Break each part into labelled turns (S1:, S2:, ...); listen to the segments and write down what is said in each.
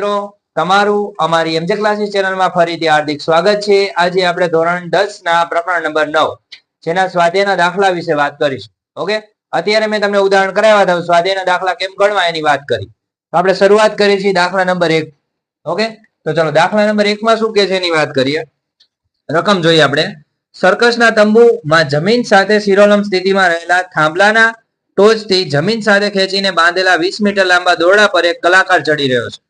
S1: મિત્રો, તમારું અમારી એમજે ક્લાસીસ ચેનલમાં ફરીથી હાર્દિક સ્વાગત છે. આજે આપણે ધોરણ દસ ના પ્રકરણ નંબર નવ, જેના સ્વાધ્યાયના દાખલા વિશે વાત કરીશું. ઓકે? અત્યારે મેં તમને ઉદાહરણ કરાવ્યા હતા, સ્વાધ્યાયના દાખલા કેમ ગણવા એની વાત કરી. તો આપણે શરૂઆત કરીએ છીએ દાખલા નંબર એક. ઓકે? તો ચલો, દાખલા નંબર એક માં શું કે છે એની વાત કરીએ. રકમ જોઈએ આપણે. સર્કસના તંબુમાં જમીન સાથે શિરોલમ સ્થિતિમાં રહેલા થાંભલાના ટોચથી જમીન સાથે ખેંચીને બાંધેલા વીસ મીટર લાંબા દોરડા પર એક કલાકાર ચડી રહ્યો છે.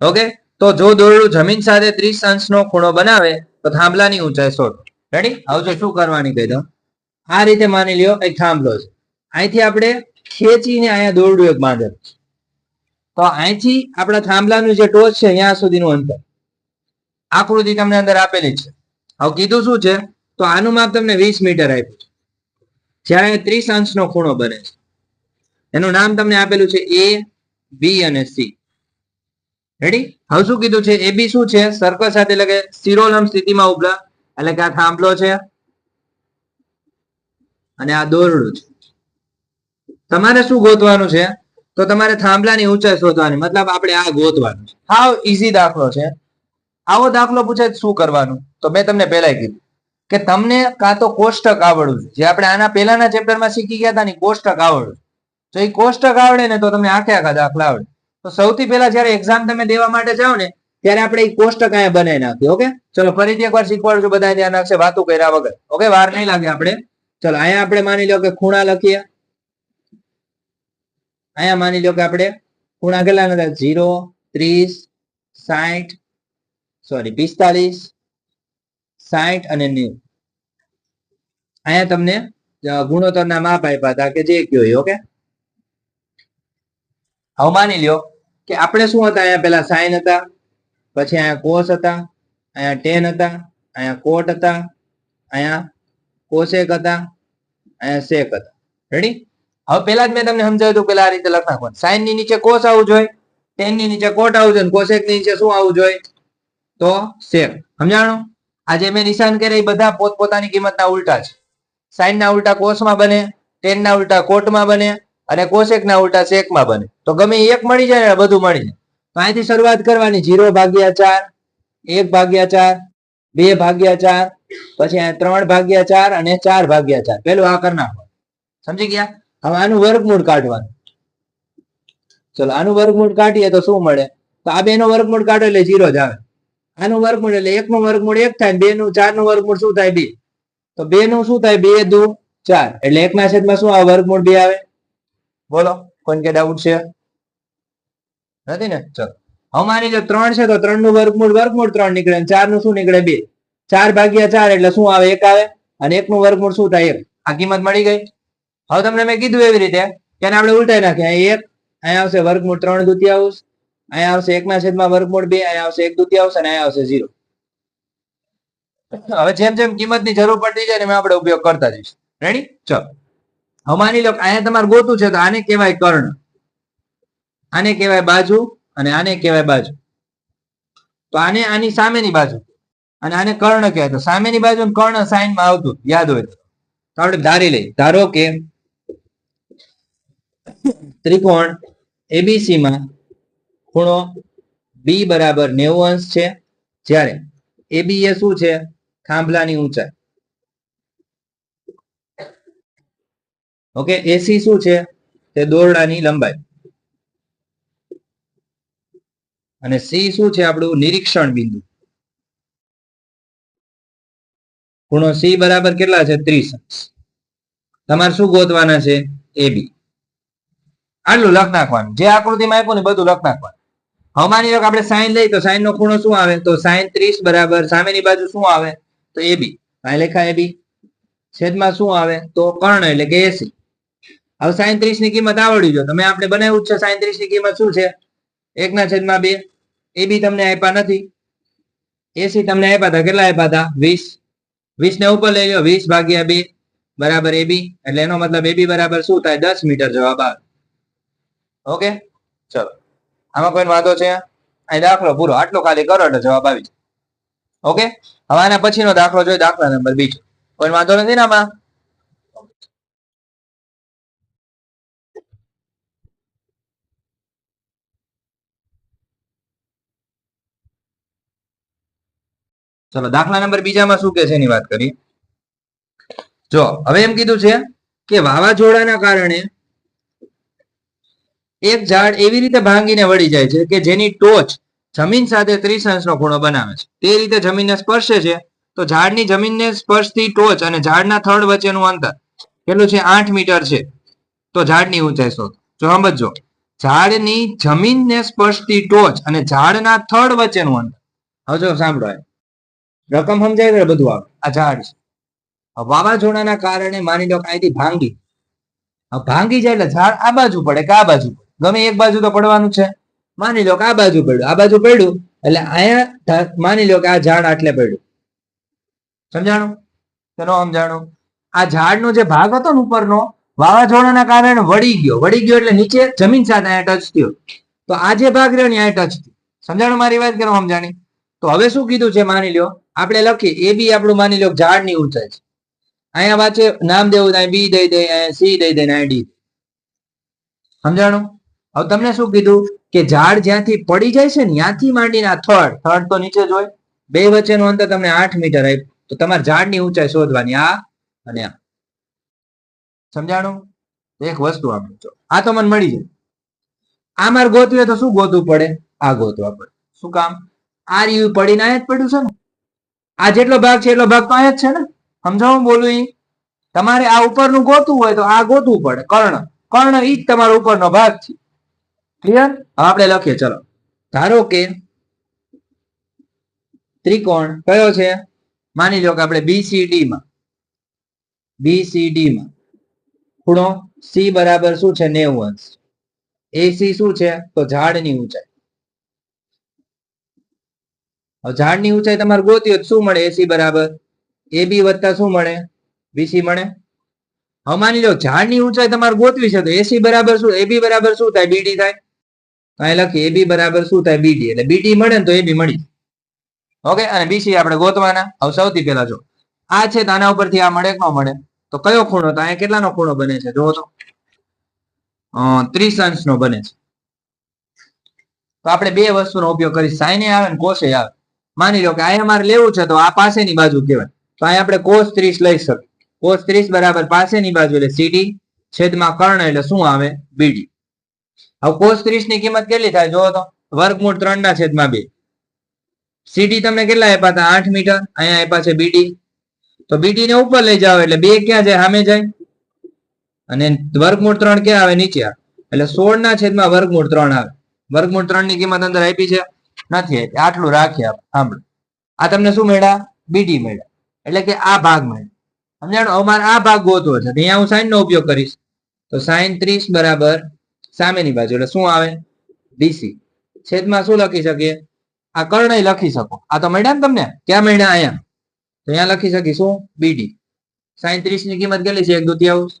S1: ઓકે તો જો દોરડું જમીન સાથે ત્રીસ અંશનો ખૂણો બનાવે, તો થાંભલાની ઊંચાઈ શોધ. રેડી આવજો, શું કરવાની કહી દઉં? આ રીતે માની લ્યો, એક થાંભલો છે. અહીંથી આપણે ખેંચીને અહીંયા દોરડું એક બાંધેલું તો અહીંથી આપણા થાંભલાનું જે ટોચ છે, અહીંયા સુધીનું અંતર. આકૃતિ તમને અંદર આપેલી છે. હવે કીધું શું છે? તો આનું માપ તમને વીસ મીટર આપ્યું છે. જ્યારે ત્રીસ અંશનો ખૂણો બને છે. એનું નામ તમને આપેલું છે એ, બી અને સી. રેડી હવે શું કીધું છે? એ બી શું છે? સર્કલ સાથે એટલે કે શિરોલમ સ્થિતિમાં ઉભલા. એટલે કે આ થાંભલો છે. અને આ દોરડું છે. તમારે શું ગોતવાનું છે? તો તમારે થાંભલાની ઊંચાઈ શોધવાની. મતલબ આપણે આ ગોતવાનું છે. હાવ ઈઝી દાખલો છે? આવો દાખલો પૂછે શું કરવાનું? તો મેં તમને પહેલા કીધું કે તમને કાં તો કોષ્ટક આવડવું જે આપણે આના પહેલાના ચેપ્ટરમાં શીખી ગયા હતા ને કોષ્ટક આવડવું જો એ કોષ્ટક આવડે ને તો તમને આખે આખા દાખલા આવડે. તો સૌથી પહેલા જ્યારે એક્ઝામ તમે દેવા માટે જાઓ ને, ત્યારે આપણે એ કોષ્ટક અહીંયા બનાવી નાખીએ, ઓકે? ચલો, ફરીથી એકવાર શીખવાડું છું બધા ધ્યાન રાખશે, વાતું કર્યા વગર. ઓકે, વાર નહીં લાગે આપણે. ચલો, અહીંયા આપણે માની લો કે ખૂણા લખીએ. અહીંયા માની લો કે આપણે ખૂણા કેટલા હતા? જીરો ત્રીસ સાઠ સોરી, પિસ્તાલીસ સાઠ અને નેવું. અહીંયા તમને ગુણોત્તરના માપ આપ્યા હતા કે જે કયો ઓકે? હવે માની લ્યો કે આપણે શું હતા? અહીંયા પેલા સાઈન હતા, પછી અહીંયા કોસ હતા, અહીંયા ટેન હતા, અહીંયા કોટ હતા, અહીંયા કોસેક હતા, અહીંયા સેક હતા. રેડી હવે પેલા જ મેં તમને સમજાવ્યું હતું પેલા આ રીતે લખ નાખવાનું સાઈનની નીચે કોસ આવવું જોઈએ ટેનની નીચે કોટ આવવું જોઈએ કોસેકની નીચે શું આવવું જોઈએ? તો સેક સમજાણો? આજે મેં નિશાન કર્યા એ બધા પોતપોતાની કિંમતના ઉલટા છે. સાઈન ના ઉલટા કોસમાં બને ટેન ના ઉલટા કોટમાં બને અને કોસેક ના ઉલટા સેકમાં બને. તો ગમે એક મળી જાય ને બધું મળી જાય. તો અહીંથી શરૂઆત કરવાની જીરો ભાગ્યા ચાર, એક ભાગ્યા ચાર, બે ભાગ્યા ચાર, પછી ત્રણ ભાગ્યા ચાર અને ચાર ભાગ્યા ચાર. પેલું આ કરી નાખો સમજી ગયા? હવે આનું વર્ગમૂળ કાઢવાનું. ચલો, આનું વર્ગમૂળ કાઢીએ તો શું મળે? તો આ બે નો વર્ગમૂળ કાઢો એટલે જીરો જ આવે. આનું વર્ગમૂળ એટલે એક નું વર્ગમૂળ એક થાય બે નું ચારનું વર્ગમૂળ શું થાય? બે. તો બે નું શું થાય? બે દુ ચાર. એટલે એક ના છેદમાં શું આવે? વર્ગમૂળ બે આવે. બોલો કોઈ કે ડાઉટ છે? નથી ને? ચલો. અમારી જો ત્રણ છે તો ત્રણનું વર્ગમૂળ વર્ગમૂળ ત્રણ નીકળે ચારનું શું નીકળે? બે. ચાર ભાગ્યા ચાર એટલે શું આવે? એક આવે. અને એક નું વર્ગમૂળ શું થાય? એક. આ કિંમત મળી ગઈ? હવે તમને મેં કીધું એવી રીતે કે આપણે ઉલટાઈ નાખીએ. એક અહીંયા આવશે વર્ગમૂળ ત્રણ દુત્યાંશ અહીંયા આવશે એક ના છેદમાં વર્ગમૂળ બે અહીંયા આવશે એક દુત્યાંશ અને અહીંયા આવશે ઝીરો. હવે જેમ જેમ કિંમતની જરૂર પડતી જાય ને એમ આપણે ઉપયોગ કરતા જઈશું. રેડી ચલો. હવે માની લો અહીંયા તમારે ગોતું છે તો આને કહેવાય કર્ણ. આને કહેવાય બાજુ અને આને કહેવાય બાજુ. તો આને આની સામેની બાજુ અને આને કર્ણ કહેવાય. તો સામેની બાજુ કર્ણ સાઈનમાં આવતું. યાદ હોય તો. આપણે ધારી લઈએ. ધારો કે ત્રિકોણ એબીસી માં ખૂણો બી બરાબર નેવું અંશ છે. જ્યારે એબી એ શું છે? થાંભલાની ઊંચાઈ. ઓકે એસી શું છે? તે દોરડાની લંબાઈ. અને સી શું છે આપણું? નિરીક્ષણ બિંદુ. ખૂણો સી બરાબર કેટલા છે? ત્રીસ. તમારે શું ગોતવાના છે? એ બી આટલું લખ નાખવાનું. જે આકૃતિમાં આપ્યું ને બધું લખ નાખવાનું. હવે આપણે સાઈન લઈ તો સાઈન નો ખૂણો શું આવે? તો સાઈન ત્રીસ બરાબર. સામેની બાજુ શું આવે? તો એ બી અહીં એ બી છેદમાં શું આવે? તો કર્ણ એટલે કે એસી હવે સાયત્રીસ ત્રીસની કિંમત આવડી જો તમે આપણે બનાવ્યું છે સાયત્રીસની કિંમત શું છે? એક ના છેદમાં બે. એ બી તમને આપ્યા નથી. એસી તમને આપ્યા હતા. કેટલા આપ્યા હતા? વીસ. વીસ ને ઉપર લઈ લો. વીસ ભાગ્યા બે બરાબર એ બી. એટલે એનો મતલબ એ બી બરાબર શું થાય? દસ મીટર જવાબ આવે. ઓકે? ચલો. આમાં કોઈ વાંધો છે? અહીં દાખલો પૂરો. આટલો ખાલી કરો એટલે જવાબ આવી જાય. ઓકે? હવે આના પછીનો દાખલો જોઈએ. દાખલા નંબર બીજો. કોઈ વાંધો નથી ને આમાં? ચલો, દાખલા નંબર બીજામાં શું કે છે એની વાત કરીએ? જો, હવે એમ કીધું છે કે વાવાઝોડાના કારણે એક ઝાડ એવી રીતે ભાંગીને વળી જાય છે કે જેની ટોચ જમીન સાથે ત્રીસ અંશનો ખૂણો બનાવે છે. તે રીતે જમીનને સ્પર્શે છે, તો ઝાડની જમીનને સ્પર્શતી ટોચ અને ઝાડના થડ વચ્ચેનું અંતર કેટલું છે? આઠ મીટર છે. તો ઝાડની ઊંચાઈ શોધો. જો સમજો ઝાડની જમીનને સ્પર્શતી ટોચ અને ઝાડના થડ વચ્ચેનું અંતર. હવે જો સાંભળો. રકમ સમજાય ને બધું આવે. આ ઝાડ છે. વાવાઝોડાના કારણે માની લો કે અહીંથી ભાંગી. ભાંગી જાય એટલે ઝાડ આ બાજુ પડે કે આ બાજુ પડે? ગમે એક બાજુ તો પડવાનું છે. માની લો કે આ બાજુ પડ્યું. આ બાજુ પડ્યું એટલે અહીંયા માની લો કે આ ઝાડ આટલે પડ્યું. સમજાણું? ચલો સમજાણું? આ ઝાડનો જે ભાગ હતો ને ઉપરનો, વાવાઝોડાના કારણે વળી ગયો. વળી ગયો એટલે નીચે જમીન સાથે અહીંયા ટચ થયો. તો આ જે ભાગ રહ્યો ને, અહીંયા ટચ થયો. સમજાણું મારી વાત કરો સમજાણી? તો હવે શું કીધું છે માની લ્યો? આપણે લખીએ, એ બી આપણું માની લો ઝાડની ઊંચાઈ છે. અહીંયા વાંચે, નામ દેવું ત્યાં બી દઈ દે સી દઈ દે ડી સમજાણું? હવે તમને શું કીધું? કે ઝાડ જ્યાંથી પડી જાય છે ને, ત્યાંથી માંડીને આ થર્ડ થર્ડ તો નીચે જ હોય. બે વચ્ચેનું અંતર તમને આઠ મીટર આપ્યું. તો તમારે ઝાડની ઊંચાઈ શોધવાની આ અને આ. સમજાણું? એક વસ્તુ આપણે આ તો મને મળી જાય. આ મારે ગોતવીએ તો શું ગોતવું પડે? આ ગોતવા પડે. શું કામ? આ રહ્યું પડીને અહીંયા જ પડ્યું છે ને? આ જેટલો ભાગ છે એટલો ભાગ તો અહીંયા જ છે ને? સમજાવું બોલું ઈ? તમારે આ ઉપરનું ગોતવું હોય તો આ ગોતવું પડે. કર્ણ. કર્ણ ઈ જ તમારો ઉપરનો ભાગ છે. ક્લિયર હવે આપણે લખીએ, ચલો. ધારો કે ત્રિકોણ કયો છે? માની લો કે આપણે બીસીડી માં. બીસીડી માં. ખૂણો સી બરાબર શું છે? નેવું અંશ. એસી શું છે? તો ઝાડની ઊંચાઈ. હવે ઝાડની ઊંચાઈ તમારે ગોતી હોય શું મળે? એસી બરાબર. એ બી વત્તા શું મળે? બીસી મળે? હવે માની લો ઝાડની ઊંચાઈ તમારે ગોતવી છે તો એસી બરાબર શું? એબી બરાબર શું થાય? બીડી થાય? તો અહીં લખીએ, એબી બરાબર શું થાય? બીડી. એટલે બીડી મળે ને તો એબી મળી ઓકે, અને બીસી આપણે ગોતવાના. હવે સૌથી પહેલા જો, આ છે તો આના ઉપરથી આ મળે કે મળે? તો કયો ખૂણો? તો અહીંયા કેટલાનો ખૂણો બને છે? જોવો તો. ત્રીસ અંશનો બને છે. તો આપણે બે વસ્તુનો ઉપયોગ કરી સાઈને આવે ને કોષે આવે. માની લો કે અહીંયા મારે લેવું છે તો આ પાસેની બાજુ કહેવાય. તો અહીંયા આપણે કોસ ત્રીસ લઈ શકીએ. કોસ ત્રીસ બરાબર પાસેની બાજુ એટલે સીડી છેદમાં કર્ણ એટલે શું આવે? બીડી હવે કોસ ત્રીસની કિંમત કેટલી થાય? જુઓ તો, વર્ગમૂળ ત્રણ ના છેદમાં બે. સીડી તમને કેટલા આપ્યા હતા? આઠ મીટર. અહીંયા આપ્યા છે બીડી તો બીડી ને ઉપર લઈ જાઓ એટલે બે ક્યાં જાય? સામે જાય. અને વર્ગમૂળ ત્રણ ક્યાં આવે? નીચે આવે. એટલે સોળ ના છેદમાં વર્ગમૂળ ત્રણ આવે. વર્ગમૂળ ત્રણની કિંમત અંદર આપી છે. નથી આપી આટલું રાખીએ આપણે. આ તમને શું મળ્યા? બીડી મળ્યા. એટલે કે આ ભાગ મળ્યા. સમજાણું? અમારે મારે આ ભાગ ગોતવો છે. અહીંયા હું સાઈન ઉપયોગ કરીશ. તો સાઈન ત્રીસ બરાબર સામેની બાજુ. એટલે શું આવે? બીસી છેદમાં શું લખી શકીએ? આ કર્ણ લખી શકો. આ તો મળ્યા ને તમને? ક્યાં મળ્યા? અહીંયા. તો અહીંયા લખી શકી શું બીડી સાઈનની કિંમત કેટલી છે? એક દુતિયાંશ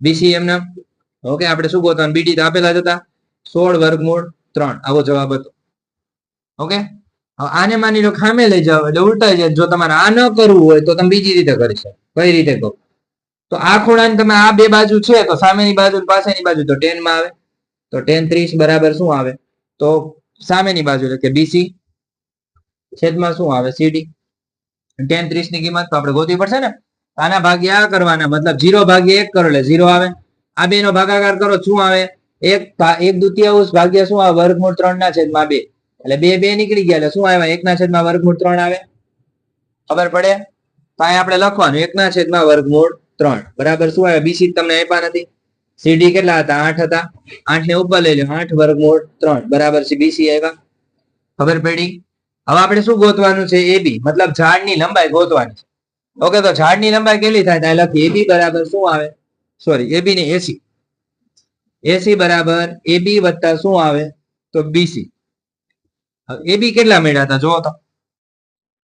S1: બીસી એમને. ઓકે, આપણે શું ગોતવાનું? બીડી તો આપેલા જ હતા. સોળ વર્ગમૂળ ત્રણ. આવો જવાબ હતો. ઓકે? આને માની લો ખામે લઈ જાઓ, એટલે ઉલટાઈ જાય. જો તમારે આ ન કરવું હોય, તો તમે બીજી રીતે કરી શકો. કઈ રીતે કહો તો આ ખૂણાને તમે આ બે બાજુ છે, તો સામેની બાજુ પાસેની બાજુ, તો ટેનમાં આવે. તો ટેન ત્રીસ બરાબર શું આવે? તો સામેની બાજુ, એટલે કે બીસી છેદમાં શું આવે? સીડી ટેન ત્રીસની કિંમત તો આપણે ગોતવી પડશે ને? આના ભાગ્ય આ કરવાના, મતલબ જીરો ભાગ્ય એક કરો, એટલે ઝીરો આવે. આ બે નો ભાગાકાર કરો, શું આવે? એક એક દુતિયાંશ ભાગ્ય શું આવે? વર્ગમૂળ ત્રણ ના છેદમાં બે. એટલે બે બે નીકળી ગયા. એટલે શું આવ્યા? એક ના છેદમાં વર્ગમૂળ ત્રણ આવે? ખબર પડે? તો અહીંયા આપણે લખવાનું. એકના છેદમાં વર્ગમૂળ ત્રણ. બરાબર? શું આવે બીસી તમને આપ્યા નથી. સીડી કેટલા હતા? આઠ હતા. આઠ ને ઉપર લઈ લો આઠ વર્ગમૂળ ત્રણ. બરાબર છે. બીસી આવ્યા. ખબર પડી? હવે આપણે શું ગોતવાનું છે? એ બી મતલબ ઝાડની લંબાઈ ગોતવાની છે. ઓકે, તો ઝાડની લંબાઈ કેટલી થાય? ત્યાં લખી એબી બરાબર શું આવે? સોરી એબી ને એસી એસી બરાબર. એબી વત્તા શું આવે? તો બીસી એબી કેટલા મળ્યા હતા? જોવો તો.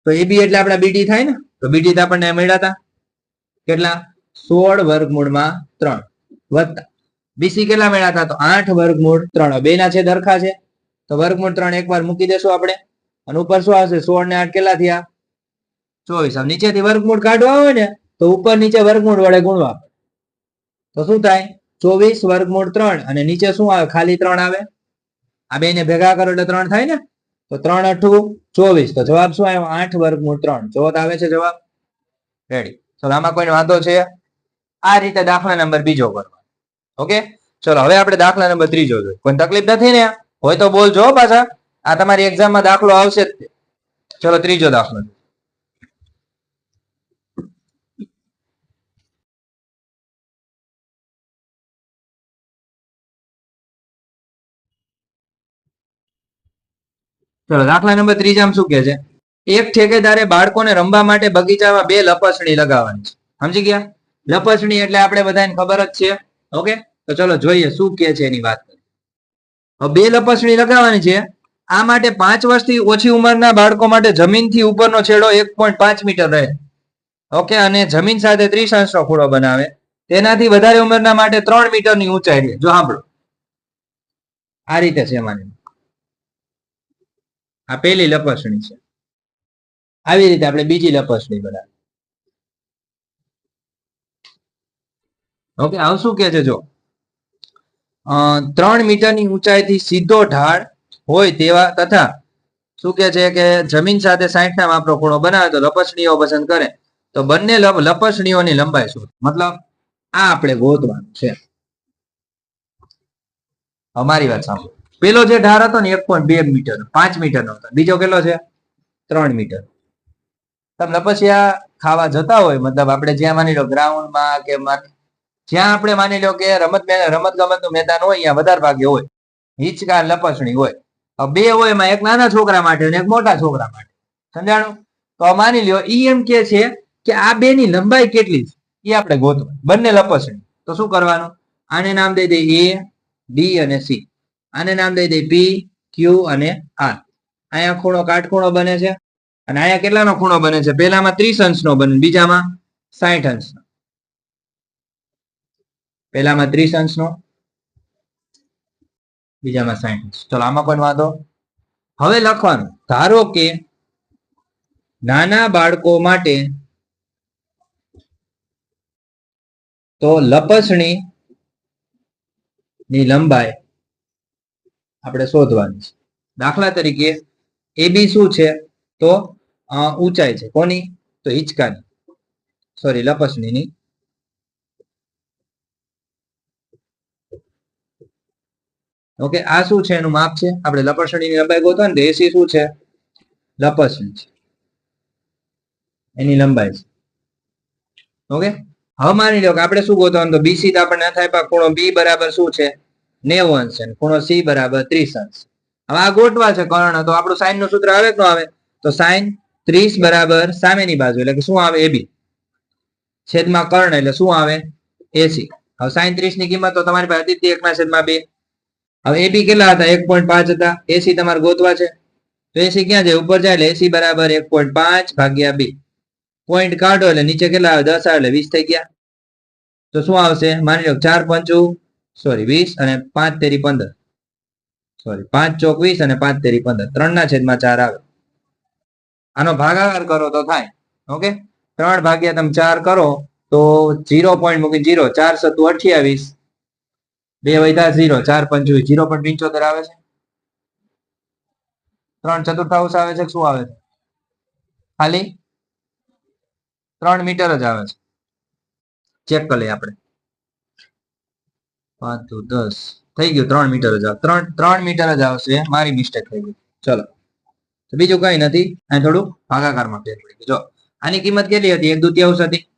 S1: તો એબી એટલે આપણા બીટી થાય ને? તો બીટી આપણને મળ્યા હતા. કેટલા? સોળ વર્ગમૂળમાં ત્રણ. વત્તા. બીસી કેટલા મળ્યા હતા? તો આઠ વર્ગમૂળ ત્રણ. બે ના છે, દરખા છે. તો વર્ગમૂળ ત્રણ એકવાર મૂકી દેશું આપણે. અને ઉપર શું આવશે? સોળ ને આઠ કેટલા થયા? ચોવીસ. આમ નીચેથી વર્ગમૂળ કાઢવા હોય ને, તો ઉપર નીચે વર્ગમૂળ વડે ગુણવા તો શું થાય? ચોવીસ વર્ગમૂળ ત્રણ. અને નીચે શું આવે? ખાલી ત્રણ આવે. આ બે ભેગા કરો એટલે ત્રણ થાય ને? તો ત્રણ અઠું ચોવીસ. તો જવાબ શું આવ્યો? આઠ વર્ગમૂળ ત્રણ. ચોથ આવે છે જવાબ. રેડી ચલો આમાં કોઈ વાંધો છે? આ રીતે દાખલા નંબર બીજો કરવાનો. ઓકે ચલો, હવે આપણે દાખલા નંબર ત્રીજો જોઈએ. કોઈ તકલીફ નથી ને? હોય તો બોલજો પાછા. આ તમારી એક્ઝામમાં દાખલો આવશે જ ચલો, ત્રીજો દાખલો. ચલો, દાખલા નંબર ત્રીજામાં શું કે છે? એક ઠેકેદારે બાળકોને રમવા માટે બગીચામાં બે લપસણી લગાવવાની છે. સમજી ગયા? લપસણી એટલે આપણે બધાને ખબર જ છે. ઓકે? તો ચલો, જોઈએ શું કે છે એની વાત. બે લપસણી લગાવવાની છે. આ માટે પાંચ વર્ષથી ઓછી ઉંમરના બાળકો માટે જમીનથી ઉપરનો છેડો એક પોઈન્ટ પાંચ મીટર રહે. ઓકે? અને જમીન સાથે ત્રીસ અંશનો ખૂણો બનાવે. તેનાથી વધારે ઉંમરના માટે ત્રણ મીટરની ઊંચાઈ રહે. જો સાંભળો. આ રીતે છે માની આ પહેલી લપસણી છે. આવી રીતે આપણે બીજી લપસણી બનાવી ઓકે, આવું શું કે છે જો? ત્રણ મીટરની ઊંચાઈથી સીધો ઢાળ હોય તેવા તથા શું કે છે કે જમીન સાથે સાઈઠ ના માપનો ખૂણો બનાવે તો લપસણીઓ પસંદ કરે. તો બંને લપ- લપસણીઓની લંબાઈ શું? મતલબ આ આપણે ગોતવાનું છે. અમારી વાત સાંભળો. પેલો જે ઢાર હતો ને, એક પોઈન્ટ બે મીટર પાંચ મીટર નો હતો. બીજો કેટલો છે? ત્રણ મીટર. તમે આ ખાવા જતા હોય, મતલબ આપણે જ્યાં માની લો ગ્રાઉન્ડમાં કે જ્યાં આપણે માની લો કે રમત રમત ગમતનું મેદાન હોય, ત્યાં વધારે ભાગે હોય. હિંચકા લપસણી હોય. બે હોય એમાં, એક નાના છોકરા માટે અને એક મોટા છોકરા માટે. સમજાણું? તો માની લ્યો, ઈ એમ કે છે કે આ બે ની લંબાઈ કેટલી છે? એ આપણે ગોતવા. બંને લપસણી. તો શું કરવાનું? આને નામ દઈ દે એ, ડી અને સી. આને નામ દઈ દે પી, ક્યુ અને આર. અહીંયા ખૂણો કાટખૂણો બને છે અને અહીંયા કેટલાનો ખૂણો બને છે? પહેલામાં ત્રીસ અંશનો બને, બીજામાં સાઠ અંશનો. પહેલામાં ત્રીસ અંશનો, બીજામાં સાઈઠ અંશ ચલો, આમાં પણ વાંધો. હવે લખવાનું, ધારો કે નાના બાળકો માટે તો લપસણી ની લંબાઈ આપણે શોધવાની છે. દાખલા તરીકે એ બી શું છે? તો ઊંચાઈ છે. કોની? તો હિંચકાની. સોરી લપસણીની. ઓકે આ શું છે? એનું માપ છે? આપણે લપસણીની લંબાઈ ગોતવા ને એસી શું છે? લપસણી છે. એની લંબાઈ છે. ઓકે હવે માની લો કે આપણે શું ગોતવાનું? તો બીસી તો આપણને થાય પણ ખૂણો બી બરાબર શું છે? નેવું અંશ છે ખૂણો સી બરાબર ત્રીસ અંશ હવે આ ગોઠવા છે કર્ણ, તો આપણું સાઈનનું સૂત્ર આવે કે આવે? તો સાઈન ત્રીસ બરાબર સામેની બાજુ, એટલે કે શું આવે? એ બી. છેદમાં કર્ણ, એટલે શું આવે? એસી હવે સાઈન ત્રીસની કિંમત તો તમારી પાસે હતી એકના છેદમાં બે. હવે એબી કેટલા હતા? એક પોઈન્ટ પાંચ હતા. એસી તમારે ગોતવા છે. તો એસી ક્યાં છે ઉપર જાય, એટલે એસી બરાબર એક પોઈન્ટ પાંચ ભાગ્યા બે. પોઈન્ટ કાઢો, એટલે નીચે કેટલા આવે? દસ આવે, એટલે વીસ થઈ ગયા. તો શું આવશે? માની લો ચાર પંચુ સોરી વીસ અને પાંચ તેરી પંદર. સોરી પાંચ ચોક વીસ અને પાંચ તેરી પંદર. ત્રણ ના છેદમાં ચાર આવે. આનો ભાગાકાર કરો તો થાય. ઓકે ત્રણ ભાગ્યા તમે ચાર કરો તો જીરો પોઈન્ટ મૂકી જીરો ચાર સત્તુ અઠ્યાવીસ. બે વૈધા ઝીરો ચાર પંચવીસ. જીરો પોઈન્ટ પંચોતેર આવે છે? ત્રણ ચતુર્થાંશ આવે છે શું આવે છે? ખાલી? ત્રણ મીટર જ આવે છે. ચેક કરી આપણે. પાંચ દસ. થઈ ગયું, ત્રણ મીટર જ આવ. ત્રણ ત્રણ મીટર જ આવશે. મારી મિસ્ટેક થઈ ગઈ. ચલો. તો બીજું કઈ નથી. અહીં થોડું ભાગાકારમાં ફેર પડી ગયું. જો, આની કિંમત કેટલી હતી? એક દુત્યાંશ હતી.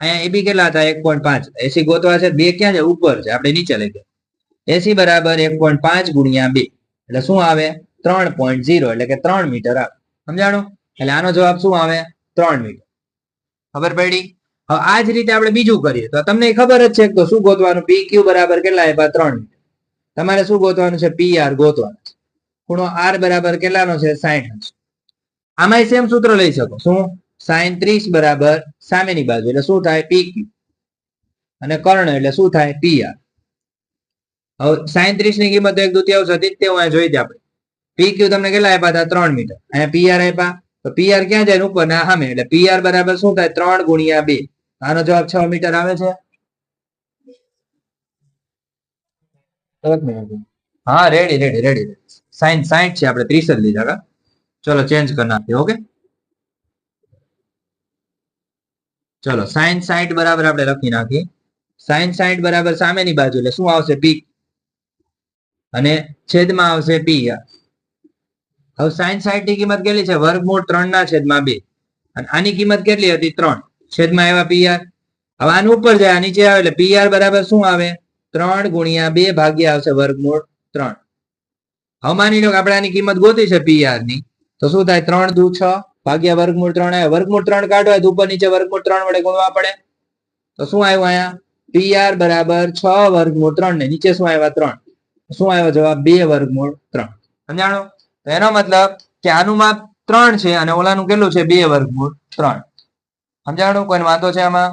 S1: અહીંયા એ બી કેટલા હતા? એક પોઈન્ટ પાંચ. એસી ગોતવા છે. બે ક્યાં છે? ઉપર છે. આપણે નીચે લઈ ગયા. એસી બરાબર એક પોઈન્ટ પાંચ ગુણ્યા બે. એટલે શું આવે? ત્રણ પોઈન્ટ ઝીરો એટલે કે ત્રણ મીટર આવે. સમજાણું? એટલે આનો જવાબ શું આવે? ત્રણ મીટર. ખબર પડી? હવે આ જ રીતે આપણે બીજું કરીએ. તો તમને ખબર જ છે તો શું ગોતવાનું? પી ક્યુ બરાબર કેટલા આપ્યા? ત્રણ તમારે શું ગોતવાનું છે? પી આર ગોતવાનું છે. ખૂણો આર બરાબર કેટલાનો છે? અંશ આમાં સેમ સૂત્ર લઈ શકો. શું? સાઈન ત્રીસ બરાબર સામેની બાજુ. એટલે શું થાય? પી ક્યુ અને કર્ણ એટલે શું થાય? પી આર હવે સાઈન ત્રીસની કિંમત એક દુત્યાંશ હતી તે હું જોઈ દે આપણે. પી ક્યુ તમને કેટલા આપ્યા હતા? ત્રણ મીટર. અહીંયા પી આર આપ્યા. તો પી આર ક્યાં જાય? ઉપર ના સામે. એટલે પી આર બરાબર શું થાય? ત્રણ ગુણ્યા બે. આનો જવાબ છ મીટર આવે છે. હા રેડી રેડી રેડી સાઈન સાઈઠ છે, આપણે ત્રીસ જ લીધા ચલો ચેન્જ કરી નાખીએ ઓકે ચલો સાઈન સાઈઠ બરાબર આપણે લખી નાખીએ સાઈન સાઈઠ બરાબર સામેની બાજુ, એટલે શું આવશે? પી. અને છેદમાં આવશે પી હવે સાઈન સાઈઠની કિંમત કેટલી છે? વર્ગમૂળ ત્રણ ના છેદમાં બે. અને આની કિંમત કેટલી હતી? ત્રણ. છેદમાં આવ્યા પીઆર હવે આનું ઉપર જાય નીચે આવે એટલે પીઆર બરાબર શું આવે? ત્રણ ગુણ્યા બે ભાગ્યા આવશે વર્ગમૂળ ત્રણ. હવે માની લો કે આપણે આની કિંમત ગોતી છે પીઆરની. તો શું થાય? ત્રણ દુ છ ભાગ્યા વર્ગમૂળ ત્રણ આવે. વર્ગમૂળ ત્રણ કાઢવા તો ઉપર નીચે વર્ગમૂળ ત્રણ વડે ગુણવા પડે. તો શું આવ્યું અહીંયા? પીઆર બરાબર છ વર્ગમૂળ ત્રણ ને નીચે શું આવ્યા? ત્રણ. શું આવ્યો જવાબ? બે વર્ગમૂળ ત્રણ. સમજાણો? તો એનો મતલબ કે આનું માપ ત્રણ છે અને ઓલાનું કેટલું છે? બે વર્ગમૂળ ત્રણ. સમજાણું? કોઈ વાંધો છે આમાં?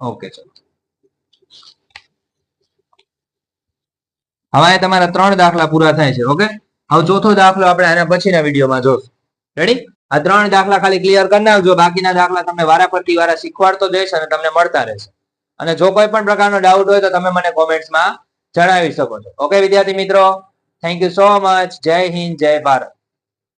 S1: ઓકે, ચલો. હવે તમારા ત્રણ દાખલા પૂરા થાય છે, ઓકે? હવે ચોથો દાખલો આપણે આના પછીના વિડીયોમાં જોશું. રેડી આ ત્રણ દાખલા ખાલી ક્લિયર કરી નાખજો. બાકીના દાખલા તમને વારાફરતી વારા શીખવાડતો જઈશ અને તમને મળતા રહેશે. અને જો કોઈ પણ પ્રકારનો ડાઉટ હોય તો તમે મને કોમેન્ટ્સમાં જણાવી શકો છો. ઓકે વિદ્યાર્થી મિત્રો? થેન્ક યુ સો મચ જય હિન્દ, જય ભારત.